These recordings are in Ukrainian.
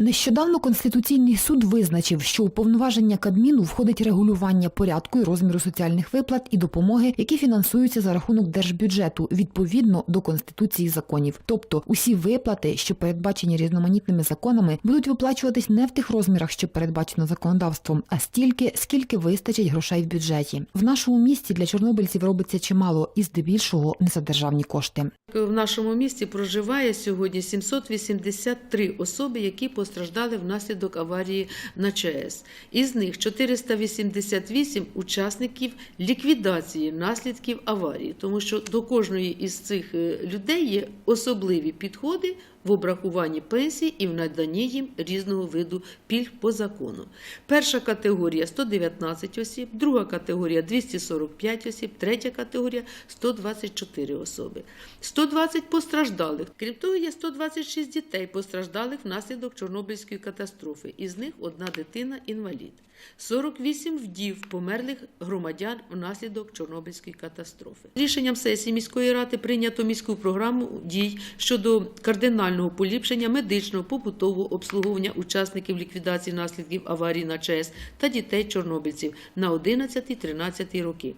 Нещодавно Конституційний суд визначив, що у повноваження Кабміну входить регулювання порядку і розміру соціальних виплат і допомоги, які фінансуються за рахунок держбюджету відповідно до Конституції законів. Тобто усі виплати, що передбачені різноманітними законами, будуть виплачуватись не в тих розмірах, що передбачено законодавством, а стільки, скільки вистачить грошей в бюджеті. В нашому місті для чорнобильців робиться чимало і здебільшого не за державні кошти. В нашому місті проживає сьогодні 783 особи, які постраждали внаслідок аварії на ЧАЕС. Із них 488 учасників ліквідації наслідків аварії, тому що до кожної із цих е, людей є особливі підходи в обрахуванні пенсій і в наданні їм різного виду пільг по закону. Перша категорія 119 осіб, друга категорія 245 осіб, третя категорія 124 особи. 120 постраждалих. Крім того, є 126 дітей постраждалих внаслідок Чорнобильської катастрофи. Із них одна дитина інвалід. 48 вдів померлих громадян внаслідок Чорнобильської катастрофи. Рішенням сесії міської ради прийнято міську програму дій щодо кардинального поліпшення медичного побутового обслуговування учасників ліквідації наслідків аварії на ЧАЕС та дітей чорнобильців на 11-13 роки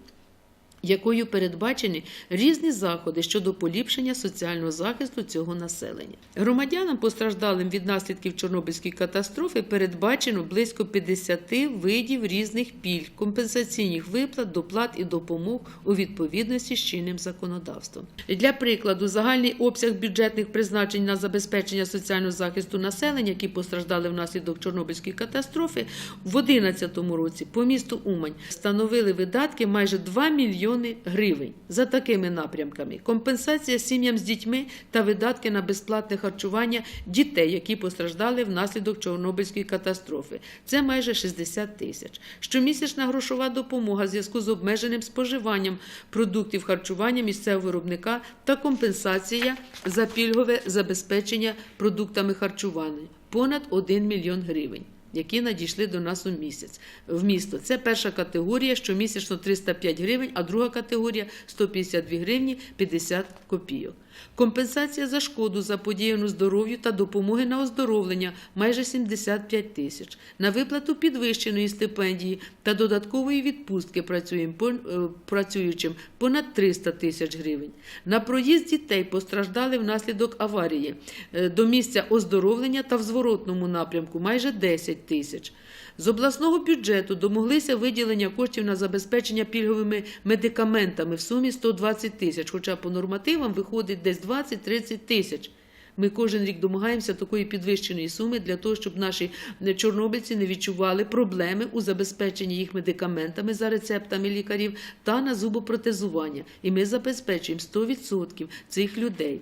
якою передбачені різні заходи щодо поліпшення соціального захисту цього населення. Громадянам, постраждалим від наслідків Чорнобильської катастрофи, передбачено близько 50 видів різних пільг, компенсаційних виплат, доплат і допомог у відповідності з чинним законодавством. Для прикладу, загальний обсяг бюджетних призначень на забезпечення соціального захисту населення, які постраждали внаслідок Чорнобильської катастрофи, в 2011 році по місту Умань становили видатки майже 2 мільйони гривень за такими напрямками: компенсація сім'ям з дітьми та видатки на безплатне харчування дітей, які постраждали внаслідок Чорнобильської катастрофи. Це майже 60 тисяч. Щомісячна грошова допомога в зв'язку з обмеженим споживанням продуктів харчування місцевого виробника та компенсація за пільгове забезпечення продуктами харчування понад 1 мільйон гривень які надійшли до нас у місяць в місто. Це перша категорія, щомісячно 305 гривень, а друга категорія 152 гривні 50 копійок. Компенсація за шкоду заподіяну здоров'ю та допомоги на оздоровлення майже 75 тисяч. На виплату підвищеної стипендії та додаткової відпустки е, працюючим понад 300 тисяч гривень. На проїзд дітей постраждали внаслідок аварії е, до місця оздоровлення та в зворотному напрямку майже 10 тисяч. З обласного бюджету домоглися виділення коштів на забезпечення пільговими медикаментами в сумі 120 тисяч, хоча по нормативам виходить десь 20-30 тисяч. Ми кожен рік домагаємося такої підвищеної суми для того, щоб наші е, чорнобильці не відчували проблеми у забезпеченні їх медикаментами за рецептами лікарів та на зубопротезування. І ми забезпечуємо 100% цих людей.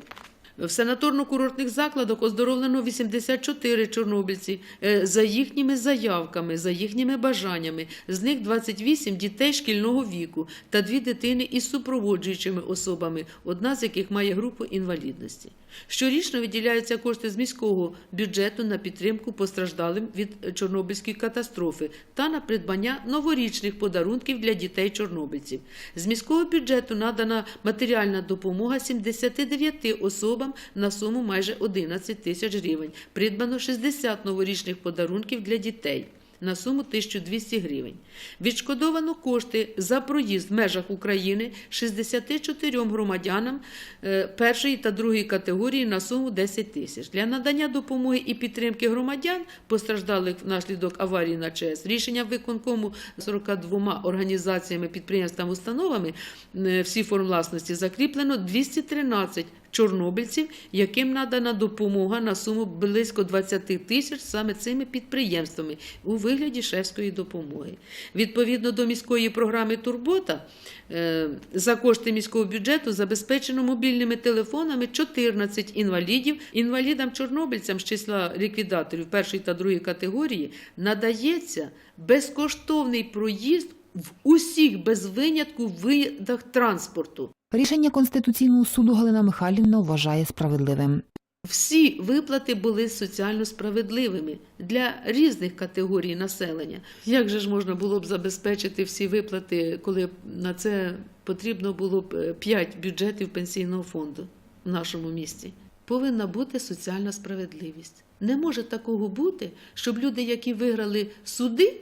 В санаторно-курортних закладах оздоровлено 84 чорнобильці е, за їхніми заявками, за їхніми бажаннями. З них 28 дітей шкільного віку та дві дитини із супроводжуючими особами, одна з яких має групу інвалідності. Щорічно виділяються кошти з міського бюджету на підтримку постраждалим від Чорнобильської катастрофи та на придбання новорічних подарунків для дітей чорнобильців. З міського бюджету надана матеріальна допомога 79 особам на суму майже 11 тисяч гривень. Придбано 60 новорічних подарунків для дітей. На суму 1200 гривень. Відшкодовано кошти за проїзд в межах України 64 громадянам е, першої та другої категорії на суму 10 тисяч. Для надання допомоги і підтримки громадян, постраждалих внаслідок аварії на ЧАЕС, рішення виконкому 42 організаціями, підприємствами, установами е, всі форм власності закріплено 213 чорнобильців, яким надана допомога на суму близько 20 тисяч саме цими підприємствами у вигляді шефської допомоги. Відповідно до міської програми Турбота е, за кошти міського бюджету забезпечено мобільними телефонами 14 інвалідів. Інвалідам-чорнобильцям з числа ліквідаторів першої та другої категорії надається безкоштовний проїзд в усіх без винятку видах транспорту. Рішення Конституційного суду Галина Михайлівна вважає справедливим. Всі виплати були соціально справедливими для різних категорій населення. Як же ж можна було б забезпечити всі виплати, коли на це потрібно було б 5 бюджетів пенсійного фонду в нашому місті? повинна бути соціальна справедливість. Не може такого бути, щоб люди, які виграли суди,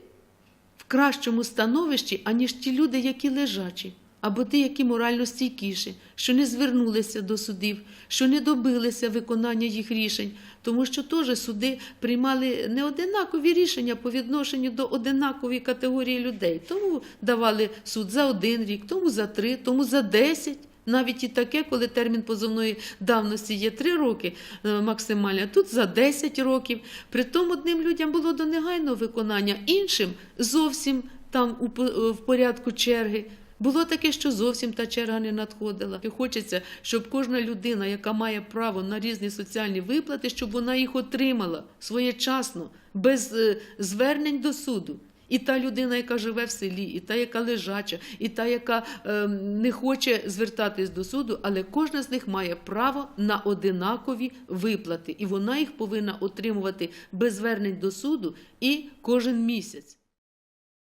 в кращому становищі, аніж ті люди, які лежачі, або ті, які морально стійкіші, що не звернулися до судів, що не добилися виконання їх рішень, тому що теж суди приймали неодинакові рішення по відношенню до одинакової категорії людей. Тому давали суд за один рік, тому за три, тому за десять. Навіть і таке, коли термін позовної давності є 3 роки е, максимально, тут за 10 років. Притом одним людям було до негайного виконання, іншим зовсім там в порядку черги. Було таке, що зовсім та черга не надходила. І хочеться, щоб кожна людина, яка має право на різні соціальні виплати, щоб вона їх отримала своєчасно, без е, звернень до суду. І та людина, яка живе в селі, і та, яка лежача, і та, яка е, не хоче звертатись до суду, але кожна з них має право на одинакові виплати, і вона їх повинна отримувати без звернень до суду і кожен місяць.